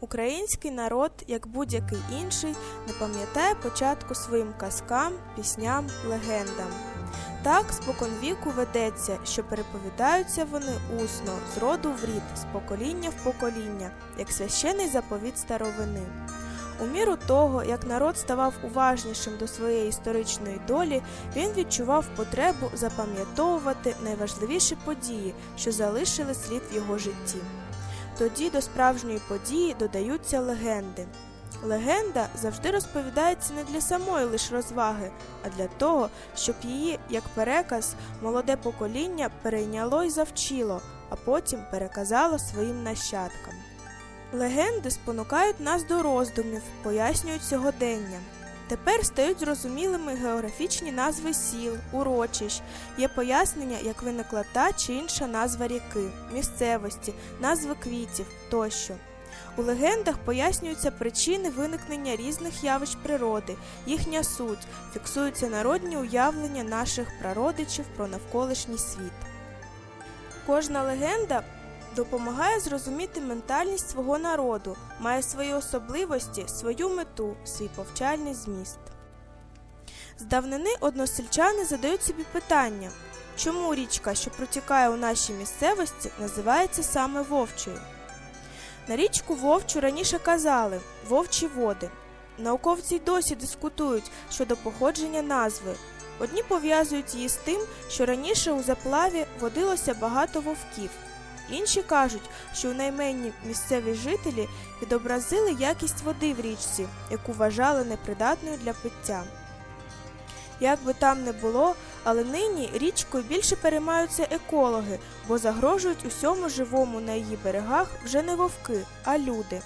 Український народ, як будь-який інший, не пам'ятає початку своїм казкам, пісням, легендам. Так споконвіку ведеться, що переповідаються вони усно, з роду в рід, з покоління в покоління, як священий заповіт старовини. У міру того, як народ ставав уважнішим до своєї історичної долі, він відчував потребу запам'ятовувати найважливіші події, що залишили слід в його житті. Тоді до справжньої події додаються легенди. Легенда завжди розповідається не для самої лише розваги, а для того, щоб її, як переказ, молоде покоління перейняло і завчило, а потім переказало своїм нащадкам. Легенди спонукають нас до роздумів, пояснюють сьогодення. Тепер стають зрозумілими географічні назви сіл, урочищ, є пояснення, як виникла та чи інша назва ріки, місцевості, назви квітів тощо. У легендах пояснюються причини виникнення різних явищ природи, їхня суть, фіксуються народні уявлення наших прародичів про навколишній світ. Кожна легенда допомагає зрозуміти ментальність свого народу, має свої особливості, свою мету, свій повчальний зміст. З давнини односельчани задають собі питання, чому річка, що протікає у нашій місцевості, називається саме Вовчою. На річку Вовчу раніше казали вовчі води. Науковці й досі дискутують щодо походження назви. Одні пов'язують її з тим, що раніше у заплаві водилося багато вовків. Інші кажуть, що найменні місцеві жителі відобразили якість води в річці, яку вважали непридатною для пиття. Як би там не було, але нині річкою більше переймаються екологи, бо загрожують усьому живому на її берегах вже не вовки, а люди.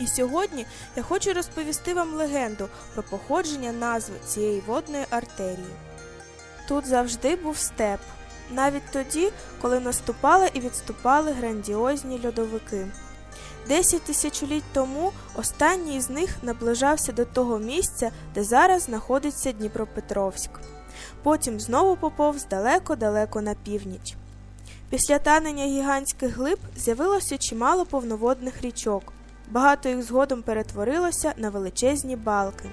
І сьогодні я хочу розповісти вам легенду про походження назви цієї водної артерії. Тут завжди був степ, навіть тоді, коли наступали і відступали грандіозні льодовики. Десять тисячоліть тому останній із них наближався до того місця, де зараз знаходиться Дніпропетровськ. Потім знову поповз далеко-далеко на північ. Після танення гігантських глиб з'явилося чимало повноводних річок. Багато їх згодом перетворилося на величезні балки.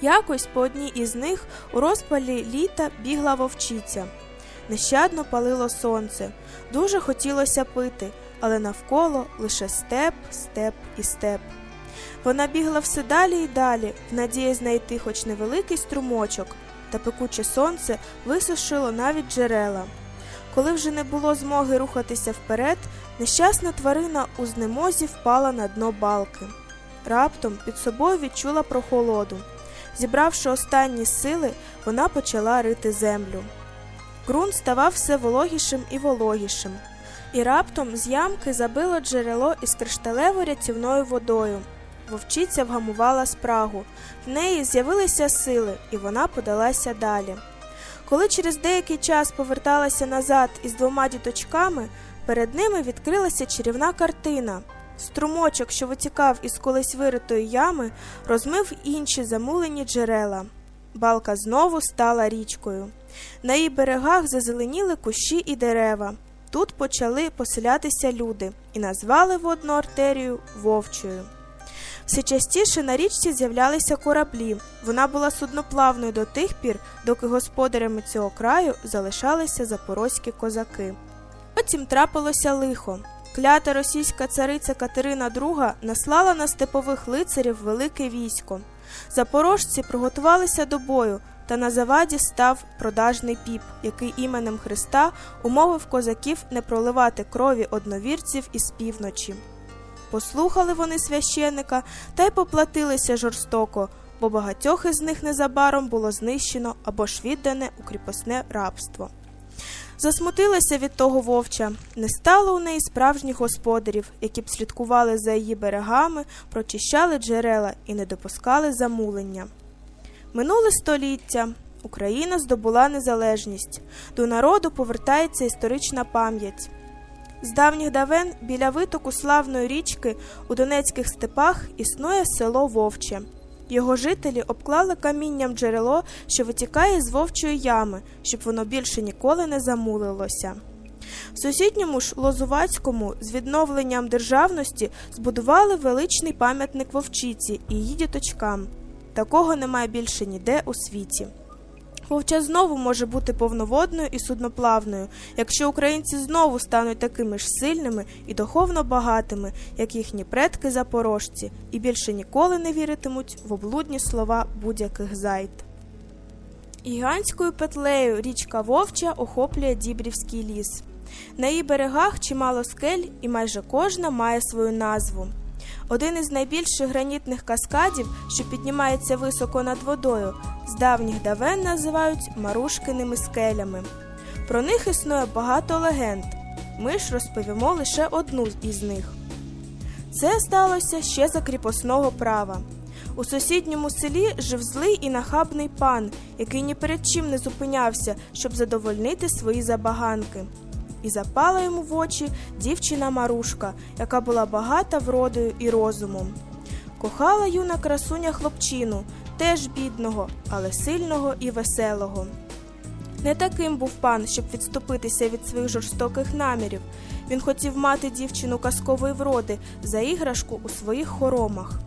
Якось по одній із них у розпалі літа бігла вовчиця. Нещадно палило сонце, дуже хотілося пити, але навколо лише степ, степ і степ. Вона бігла все далі і далі, в надії знайти хоч невеликий струмочок, та пекуче сонце висушило навіть джерела. Коли вже не було змоги рухатися вперед, нещасна тварина у знемозі впала на дно балки. Раптом під собою відчула прохолоду. Зібравши останні сили, вона почала рити землю. Ґрунт ставав все вологішим і вологішим, і раптом з ямки забило джерело із кришталево-рятівною водою. Вовчиця вгамувала спрагу, в неї з'явилися сили, і вона подалася далі. Коли через деякий час поверталася назад із двома діточками, перед ними відкрилася чарівна картина. Струмочок, що витікав із колись виритої ями, розмив інші замулені джерела. Балка знову стала річкою. На її берегах зазеленіли кущі і дерева. Тут почали поселятися люди і назвали водну артерію вовчою. Все частіше на річці з'являлися кораблі. Вона була судноплавною до тих пір, доки господарями цього краю залишалися запорозькі козаки. Потім трапилося лихо. Клята російська цариця Катерина II наслала на степових лицарів велике військо. Запорожці приготувалися до бою, та на заваді став продажний піп, який іменем Христа умовив козаків не проливати крові одновірців із півночі. Послухали вони священика та й поплатилися жорстоко, бо багатьох із них незабаром було знищено або ж віддане у кріпосне рабство. Засмутилася від того вовча, не стало у неї справжніх господарів, які б слідкували за її берегами, прочищали джерела і не допускали замулення. Минуле століття Україна здобула незалежність, до народу повертається історична пам'ять. З давніх давен біля витоку славної річки у Донецьких степах існує село Вовче. Його жителі обклали камінням джерело, що витікає з вовчої ями, щоб воно більше ніколи не замулилося. В сусідньому ж Лозувацькому з відновленням державності збудували величний пам'ятник вовчиці і її діточкам. Такого немає більше ніде у світі. Вовча знову може бути повноводною і судноплавною, якщо українці знову стануть такими ж сильними і духовно багатими, як їхні предки запорожці, і більше ніколи не віритимуть в облудні слова будь-яких зайд. Гігантською петлею річка Вовча охоплює Дібрівський ліс. На її берегах чимало скель, і майже кожна має свою назву. Один із найбільших гранітних каскадів, що піднімається високо над водою, з давніх давен називають Марушкиними скелями. Про них існує багато легенд. Ми ж розповімо лише одну із них. Це сталося ще за кріпосного права. У сусідньому селі жив злий і нахабний пан, який ні перед чим не зупинявся, щоб задовольнити свої забаганки. І запала йому в очі дівчина Марушка, яка була багата вродою і розумом. Кохала юна красуня хлопчину, теж бідного, але сильного і веселого. Не таким був пан, щоб відступитися від своїх жорстоких намірів. Він хотів мати дівчину казкової вроди за іграшку у своїх хоромах.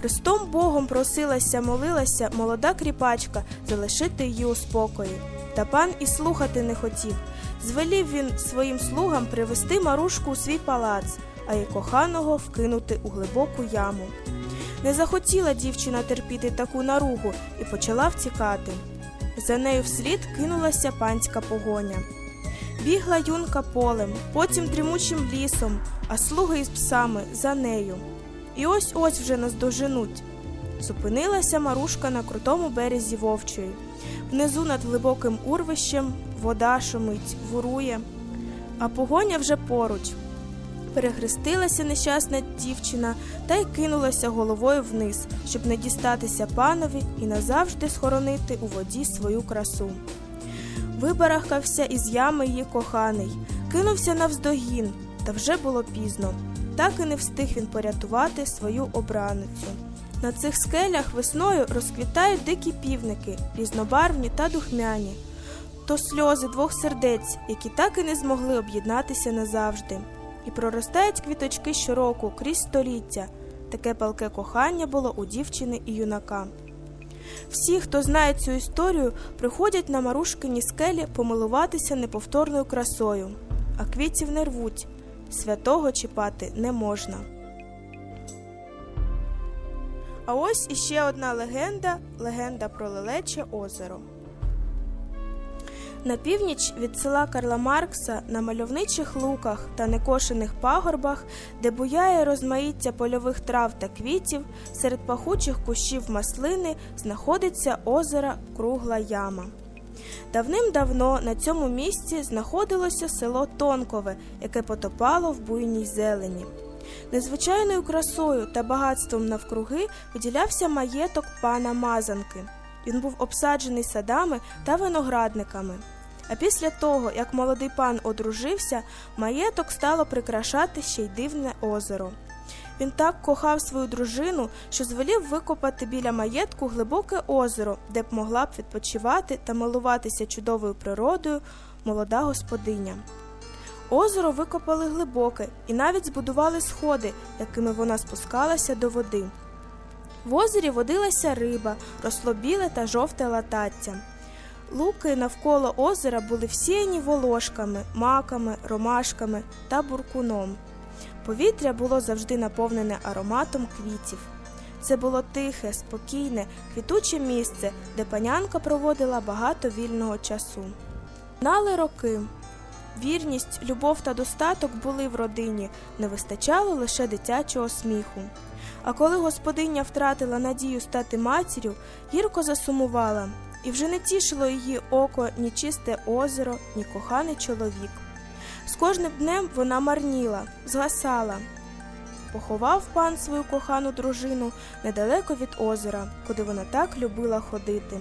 Христом Богом просилася, молилася молода кріпачка залишити її у спокої. Та пан і слухати не хотів. Звелів він своїм слугам привести Марушку у свій палац, а її коханого вкинути у глибоку яму. Не захотіла дівчина терпіти таку наругу і почала втікати. За нею вслід кинулася панська погоня. Бігла юнка полем, потім дрімучим лісом, а слуги із псами за нею. І ось ось вже наздоженуть. Зупинилася Марушка на крутому березі вовчої. Внизу над глибоким урвищем вода шумить, вурує, а погоня вже поруч. Перехрестилася нещасна дівчина та й кинулася головою вниз, щоб не дістатися панові і назавжди схоронити у воді свою красу. Вибарахкався із ями її коханий, кинувся навздогін, та вже було пізно. Так і не встиг він порятувати свою обраницю. На цих скелях весною розквітають дикі півники, різнобарвні та духмяні, то сльози двох сердець, які так і не змогли об'єднатися назавжди. І проростають квіточки щороку крізь століття. Таке палке кохання було у дівчини і юнака. Всі, хто знає цю історію, приходять на Марушкині скелі помилуватися неповторною красою, а квітів не рвуть, святого чіпати не можна. А ось іще одна легенда легенда про Лелече озеро. На північ від села Карла Маркса на мальовничих луках та некошених пагорбах, де буяє розмаїття польових трав та квітів, серед пахучих кущів маслини знаходиться озеро Кругла Яма. Давним-давно на цьому місці знаходилося село Тонкове, яке потопало в буйній зелені. Незвичайною красою та багатством навкруги виділявся маєток пана Мазанки. Він був обсаджений садами та виноградниками. А після того, як молодий пан одружився, маєток стало прикрашати ще й дивне озеро. Він так кохав свою дружину, що звелів викопати біля маєтку глибоке озеро, де б могла б відпочивати та милуватися чудовою природою молода господиня. Озеро викопали глибоке і навіть збудували сходи, якими вона спускалася до води. В озері водилася риба, росло біле та жовте латаття. Луки навколо озера були всіяні волошками, маками, ромашками та буркуном. Повітря було завжди наповнене ароматом квітів. Це було тихе, спокійне, квітуче місце, де панянка проводила багато вільного часу. Нали роки. Вірність, любов та достаток були в родині, не вистачало лише дитячого сміху. А коли господиня втратила надію стати матір'ю, гірко засумувала, і вже не тішило її око ні чисте озеро, ні коханий чоловік. З кожним днем вона марніла, згасала. Поховав пан свою кохану дружину недалеко від озера, куди вона так любила ходити.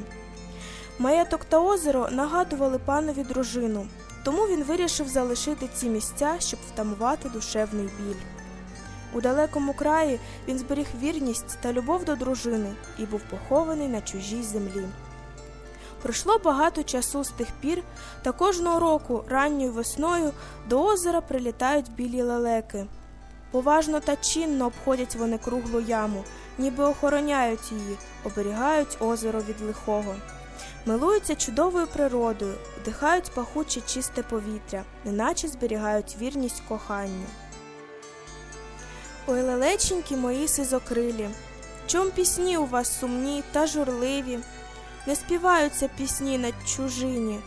Маєток та озеро нагадували панові дружину, тому він вирішив залишити ці місця, щоб втамувати душевний біль. У далекому краї він зберіг вірність та любов до дружини і був похований на чужій землі. Пройшло багато часу з тих пір, та кожного року ранньою весною до озера прилітають білі лелеки. Поважно та чинно обходять вони круглу яму, ніби охороняють її, оберігають озеро від лихого. Милуються чудовою природою, вдихають пахуче чисте повітря, неначе зберігають вірність коханню. Ой, лелеченькі мої сизокрилі, чом пісні у вас сумні та журливі, не співаються пісні на чужині,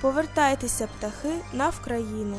повертайтеся, птахи, на Вкраїну.